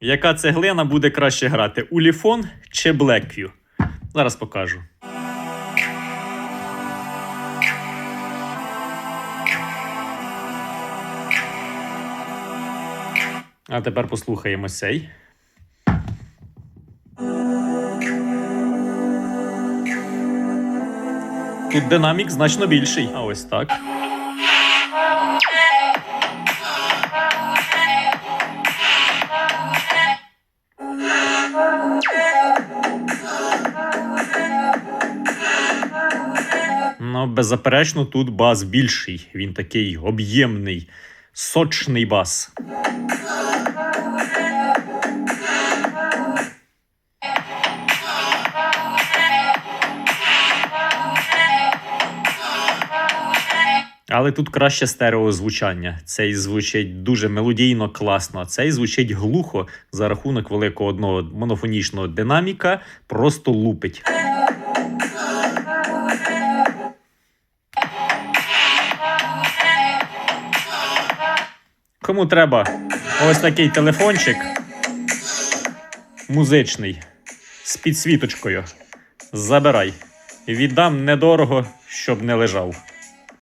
Яка цеглина буде краще грати? Уліфон чи Blackview? Зараз покажу. А тепер послухаємо цей. Тут динамік значно більший. А ось так. Ну, беззаперечно, тут бас більший. Він такий об'ємний, сочний бас. Але тут краще стереозвучання. Цей звучить дуже мелодійно, класно. Цей звучить глухо за рахунок великого одного монофонічного динаміка, просто лупить. Кому треба ось такий телефончик музичний з підсвіточкою. Забирай. Віддам недорого, щоб не лежав.